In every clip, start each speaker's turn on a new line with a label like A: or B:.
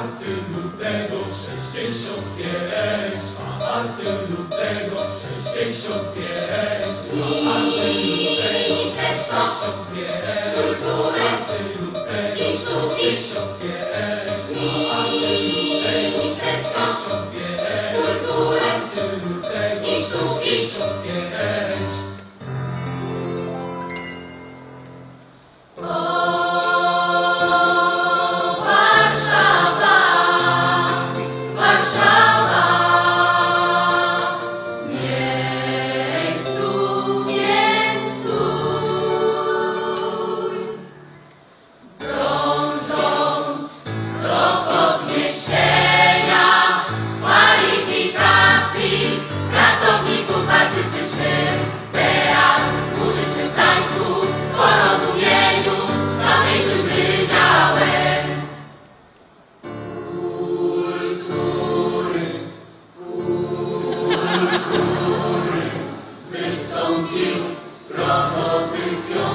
A: Arty lutego 65, na Arty lutego 65, na Arty lutego 65, na Arty lutego 65.
B: Sancti, straposition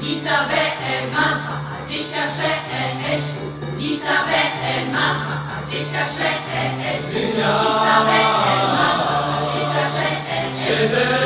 B: Ulica BMA 26 ES Ulica BMA 26 ES Ulica BMA 26 ES Ulica